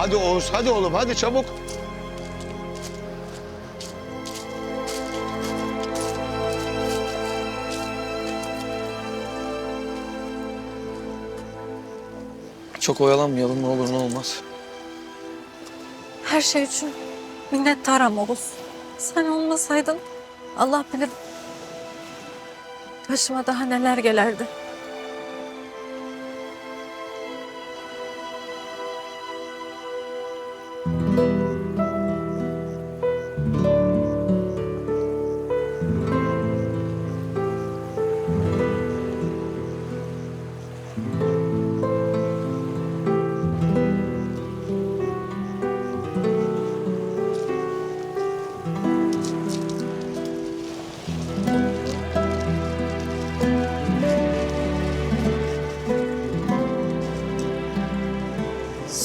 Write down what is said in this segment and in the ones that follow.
Hadi Oğuz, hadi oğlum, hadi çabuk. Çok oyalanmayalım ne olur ne olmaz. Her şey için minnettarım Oğuz. Sen olmasaydın Allah bilir başıma daha neler gelerdi.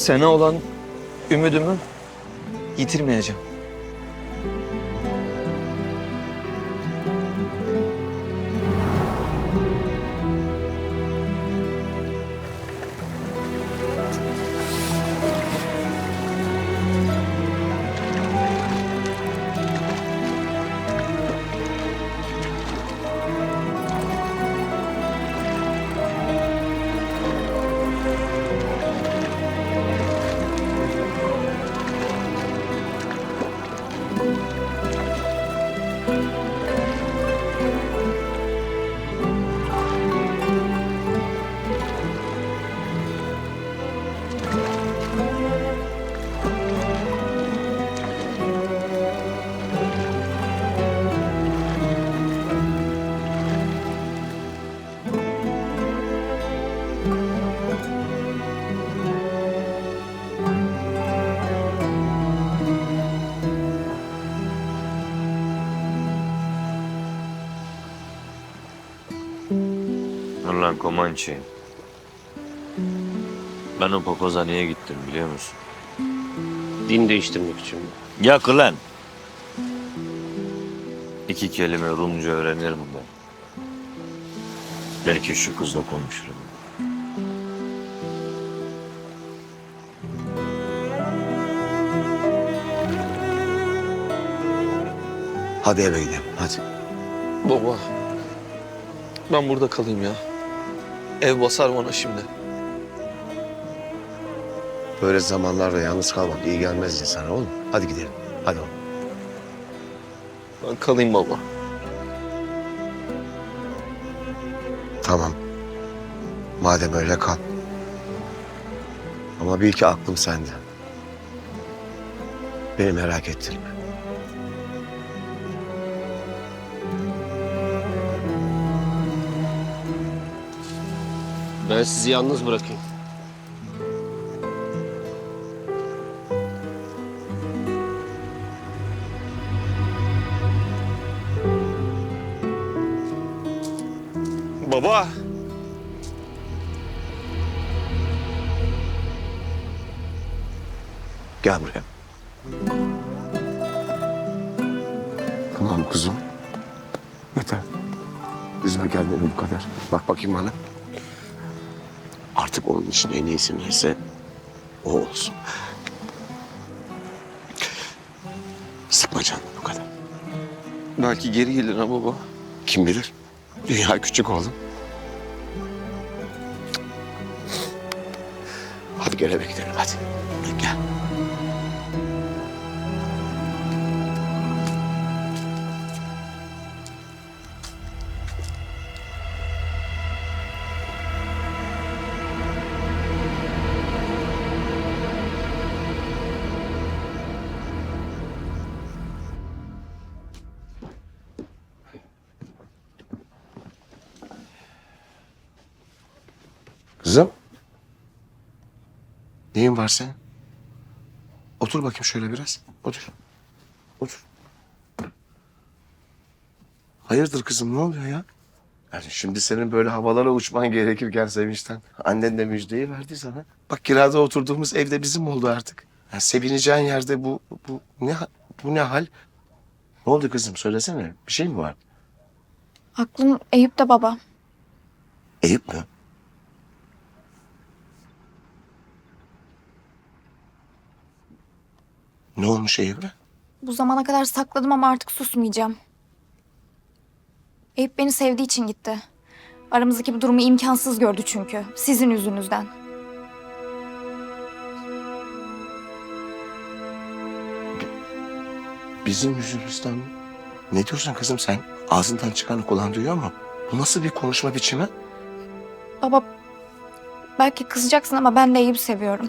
Sana olan ümidimi yitirmeyeceğim. Lan Komançı. Ben o papaza niye gittim biliyor musun? Din değiştirmek için mi? Yak lan. İki kelime Rumca öğrenirim ben. Belki şu kızla konuşurum. Hadi eve gidelim, hadi. Baba. Ben burada kalayım ya. Ev basar bana şimdi. Böyle zamanlarda yalnız kalmak iyi gelmez insana oğlum. Hadi gidelim, hadi oğlum. Ben kalayım baba. Tamam. Madem öyle kal. Ama bil ki aklım sende. Beni merak ettirme. Ben sizi yalnız bırakayım. Baba. Gel buraya. Tamam kızım. Yeter. Üzme kendini bu kadar. Bak bakayım bana. Artık onun için en iyisi neyse o olsun. Sıkma canını bu kadar. Belki geri gelir ha baba. Kim bilir? Dünya küçük oğlum. Hadi gel eve gidelim hadi. Gel. Kızım. Neyin var senin? Otur bakayım şöyle biraz. Otur. Otur. Hayırdır kızım ne oluyor ya? Yani şimdi senin böyle havalara uçman gerekirken sevinçten. Annen de müjdeyi verdi sana. Bak kirada oturduğumuz evde bizim oldu artık. Yani sevineceğin yerde bu, bu ne bu ne hal? Ne oldu kızım söylesene. Bir şey mi var? Aklım Eyüp'te baba. Eyüp mü? Ne olmuş Eyüp'e? Bu zamana kadar sakladım ama artık susmayacağım. Eyüp beni sevdiği için gitti. Aramızdaki bu durumu imkansız gördü çünkü. Sizin yüzünüzden. Bizim yüzümüzden mi? Ne diyorsun kızım sen? Ağzından çıkanı kulağın duyuyor mu? Bu nasıl bir konuşma biçimi? Baba belki kızacaksın ama ben de Eyüp'ü seviyorum.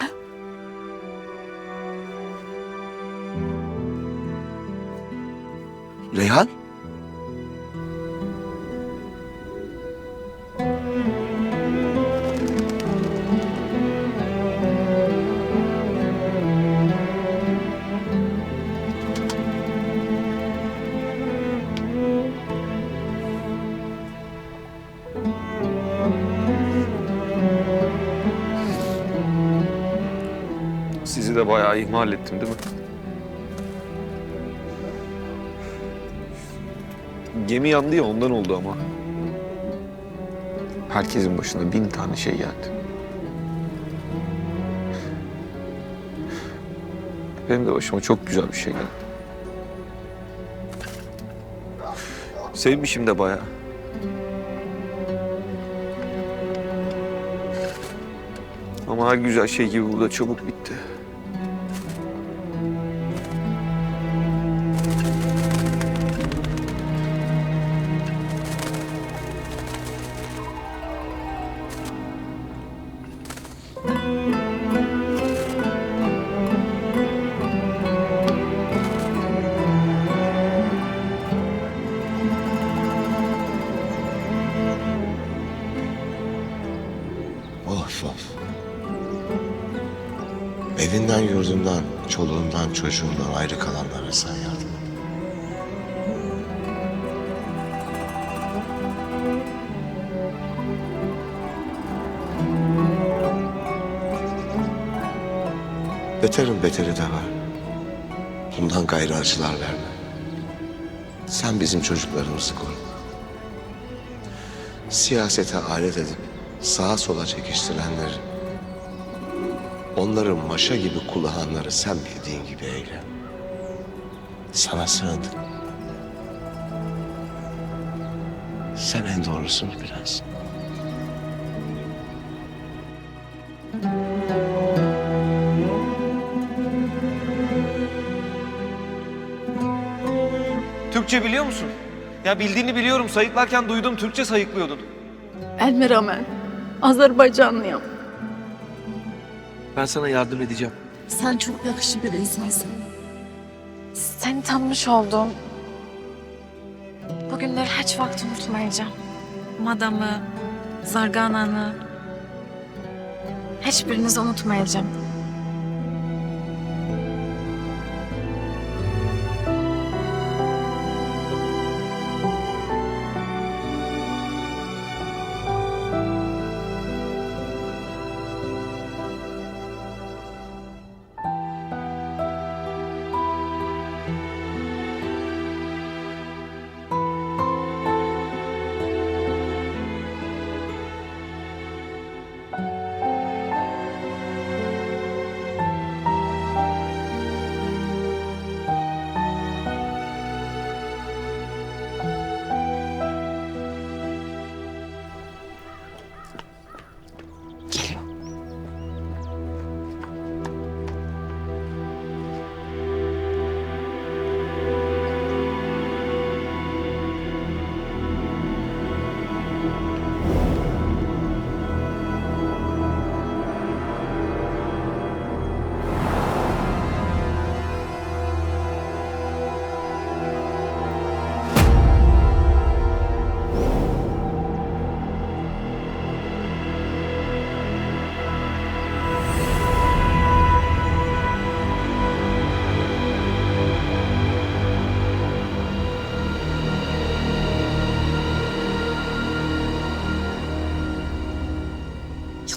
Reyhan? Sizi de bayağı ihmal ettim değil mi? Gemi yandı ya ondan oldu ama. Herkesin başına bin tane şey geldi. Benim de başıma çok güzel bir şey geldi. Sevmişim de bayağı. Ama her güzel şey gibi burada çabuk bitti. Of. Evinden, yurdundan, çoluğundan, çocuğundan ayrı kalanlara sen yardım et. Beterin beteri de var. Bundan gayrı acılar verme. Sen bizim çocuklarımızı koru. Siyasete alet edip sağa sola çekiştirenleri, onları maşa gibi kullananları sen bildiğin gibi eyle. Sana sığındık. Sen en doğrusunu bilersin. Türkçe biliyor musun? Ya bildiğini biliyorum. Sayıklarken duydum. Türkçe sayıklıyordun. Elmiramen. Azerbaycanlıyım. Ben sana yardım edeceğim. Sen çok yakışıklı bir insansın. Seni tanımış oldum. Bugünleri hiç vakit unutmayacağım. Madamı, Zargana'nı... Hiçbirinizi unutmayacağım.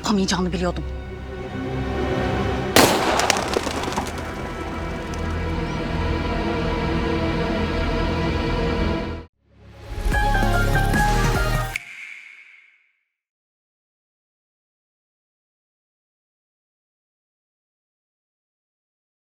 Yapamayacağını biliyordum.